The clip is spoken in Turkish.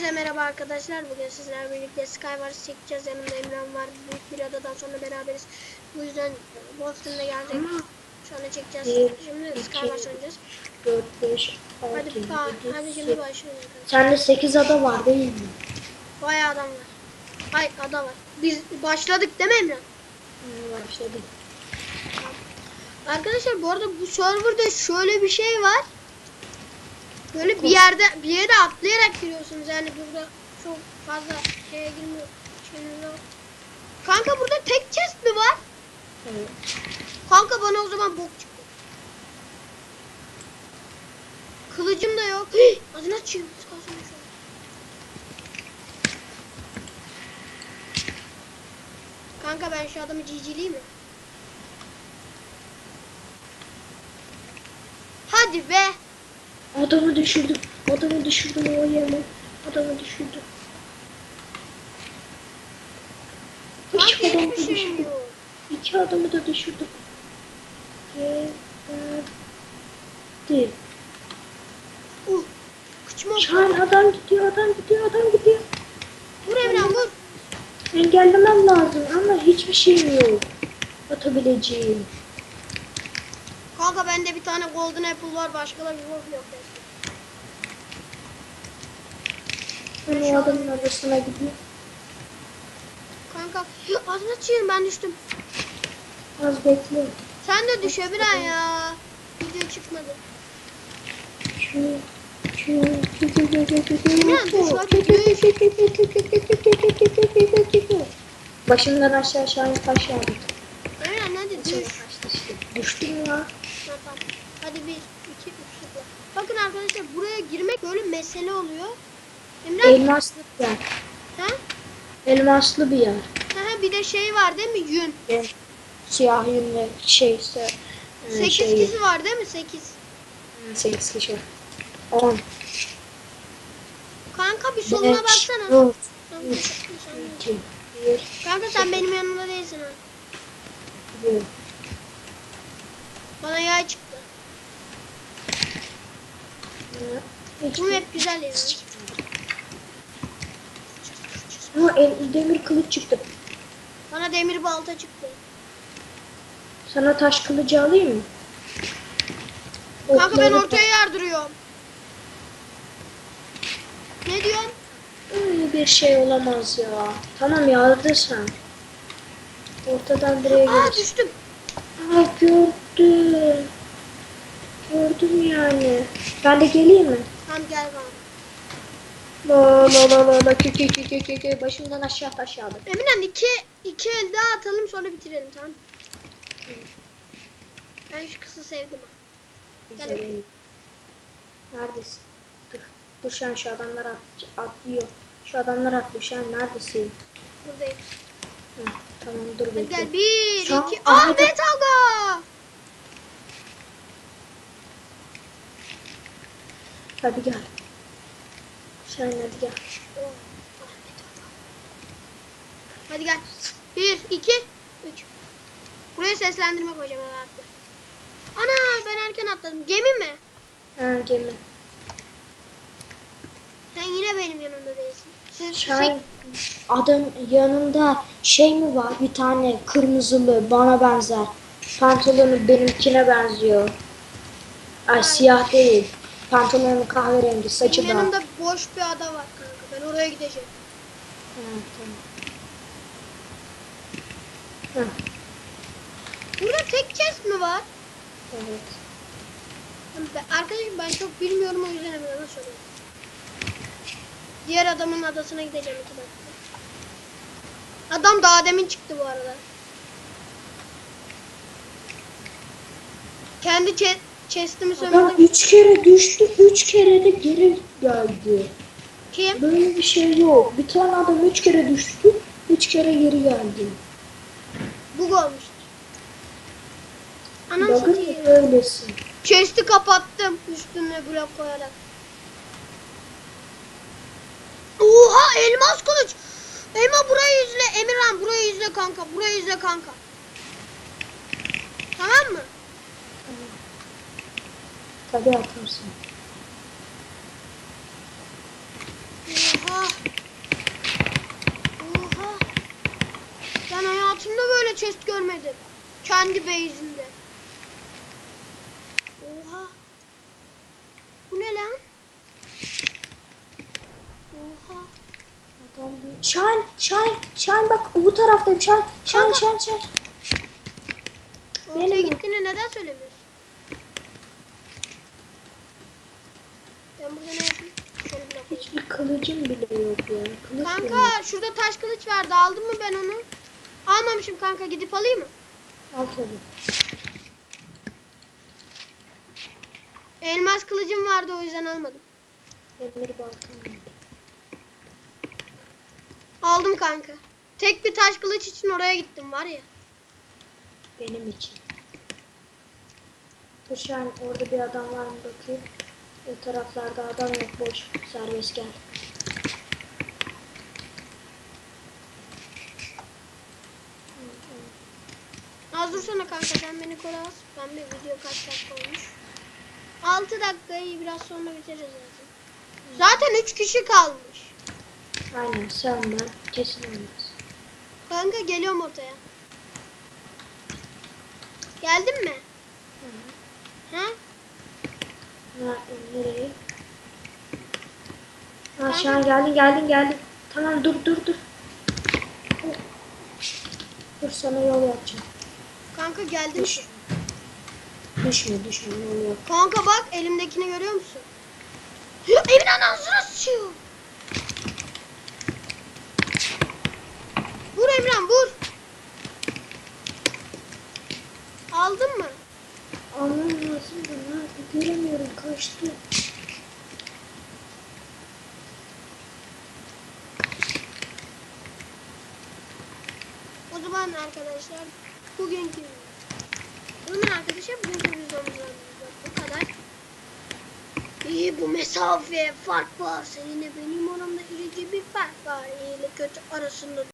Hepinize merhaba arkadaşlar. Bugün sizlerle birlikte Skywars çekeceğiz. Yanımda Emran var. Büyük bir adadan sonra beraberiz. Bu yüzden Wolf'un da gelecek. Şu anda çekeceğiz. Bir, Şimdi iki, Skywars oynayacağız. 4, 5, 6, Hadi 7, pa, hadi 8. şimdi başlıyoruz. Sende 8 ada var değil mi? Bayağı adam var. Hayır ada var. Biz başladık değil mi Emran? Hı, Başladım. Arkadaşlar bu arada bu serverda şöyle bir şey var. Böyle bir yerde bir yere atlayarak giriyorsunuz. Yani burada çok fazla şeye girmiyor. Şeyiniz yok. Kanka burada tek chest mi var? Evet. Kanka bana o zaman bok çıktı. Kılıcım da yok. Hii, şu an. Kanka ben şu adamı GG'liyim mi? Hadi be. Adamı düşürdüm. Adamı düşürdüm o yeme. Adamı düşürdüm. İki adamı da düşürdüm. İki adamı da düşürdüm. Geberdi. Uh. Kıçıma Şu an adam gidiyor, adam gidiyor, adam gidiyor. vur Emran vur. Engellemem lazım ama hiçbir şey yok. Atabileceğim. Kanka bende bir tane golden apple var. Başka da bir yok. Ben o adamın arasına gidiyor. Kanka ağzına çiğir ben düştüm. Az bekle. Sen de düşe bir an ya. Video çıkmadı. Başımdan aşağı aşağıya taş yağdı. Hadi düş. Düştüm ya. Ha, tamam. Hadi bir, iki, üç, sıfır. Bakın arkadaşlar buraya girmek böyle mesele oluyor. Emran, Elmaslı bir yer. ha? Elmaslı bir yer. Ha, bir de şey var değil mi? Yün. Evet. Siyah yünlü şeyse. e, Sekiz şey, kişi var değil mi? Sekiz. 8 kişi. 10. Kanka bir soluna baksana. 4, Tamam, 3, sen- 2, 1, Kanka sen benim yanımda değilsin ha. 1. Bana yay çıktı. Bu hep güzel ya. Ama el, demir kılıç çıktı. Bana demir balta çıktı. Sana taş kılıcı alayım mı? Kanka ben ortaya yardırıyorum. Ne diyorsun? Öyle bir şey olamaz ya. Tamam yardır sen. Ortadan buraya Aa düştüm. Aa gördüm. Gördüm yani. Ben de geleyim mi? Tamam gel bana. La la la la la kü kü kü kü kü. Başımdan aşağı taş yağdı. Eminen iki, iki el daha atalım sonra bitirelim tamam mı? Ben şu kızı sevdim. Gel. Neredesin? Dur. Dur şu an şu adamlar at, atlıyor. Şu adamlar atlıyor. Şu an neredesin? Buradayım. Hı, tamam dur Hadi bekle. gel bir, Şu an- iki. Aha, Ahmet Aga! Hadi gel. Sen hadi gel. Hadi gel. Bir, iki, üç. Buraya seslendirme koyacağım atla. Ana ben erken atladım. Gemi mi? Ha gemi. Sen yine benim yanımda değilsin. Şu an adam yanında şey mi var? Bir tane kırmızılı bana benzer. Pantolonu benimkine benziyor. Ay siyah değil. Pantolonu kahverengi, saçı benim da. yanımda boş bir ada var kanka. Ben oraya gideceğim. Ha, tamam. Ha, Burada tek chest mi var? evet. Arkadaşım ben çok bilmiyorum o yüzden Emre'ye soruyorum. Diğer adamın adasına gideceğim iki dakika. Adam daha demin çıktı bu arada. Kendi che chest'imi Adam sömürdüm. üç kere düştü, üç kere de geri geldi. Kim? Böyle bir şey yok. Bir tane adam üç kere düştü, üç kere geri geldi. Bug olmuş. Anam Bakın satayım. öylesin. Chest'i kapattım üstüne blok koyarak. Oha elmas kılıç. Elma burayı izle. Emirhan burayı izle kanka. Burayı izle kanka. Tamam mı? Tabii atarsın. Oha. Oha. Ben hayatımda böyle chest görmedim. Kendi base'inde. Oha. Bu ne lan? Oha. Şahin, Şahin, Şahin bak bu taraftayım. Şahin, Şahin, Şahin, Şahin. Ortaya gittiğini neden söylemiyorsun? Ben burada ne yapayım? Hiçbir kılıcım bile yok ya. Kılıç bile yok. Kanka şurada taş kılıç vardı. Aldın mı ben onu? Almamışım kanka. Gidip alayım mı? Al tabii. Elmas kılıcım vardı o yüzden almadım. Demir baltam. Aldım kanka. Tek bir taş kılıç için oraya gittim var ya. Benim için. Şahin orada bir adam var mı bakayım. O taraflarda adam yok boş. Serbest gel. Az dursana kanka sen beni kola az. Ben bir video kaç dakika olmuş. 6 dakikayı biraz sonra bitireceğiz zaten. Zaten 3 kişi kalmış. Aynen ben kesin olmaz. Kanka geliyorum ortaya. Geldin mi? Ha? Ha, nereye? Ha Şahin geldin geldin geldin. Tamam dur dur dur. Dur sana yol yapacağım. Kanka geldim. Düş. Düşme düşme yol yap. Kanka bak elimdekini görüyor musun? Evin anasına sıçıyor. Vur Emran vur. Aldın mı? Almam lazım da nerede göremiyorum kaçtı. O zaman arkadaşlar bugünkü zaman arkadaşlar bugünkü videomuzdan bu kadar. İyi bu mesafe fark var. Seninle benim aramda irici bir fark var. İyi ile kötü arasında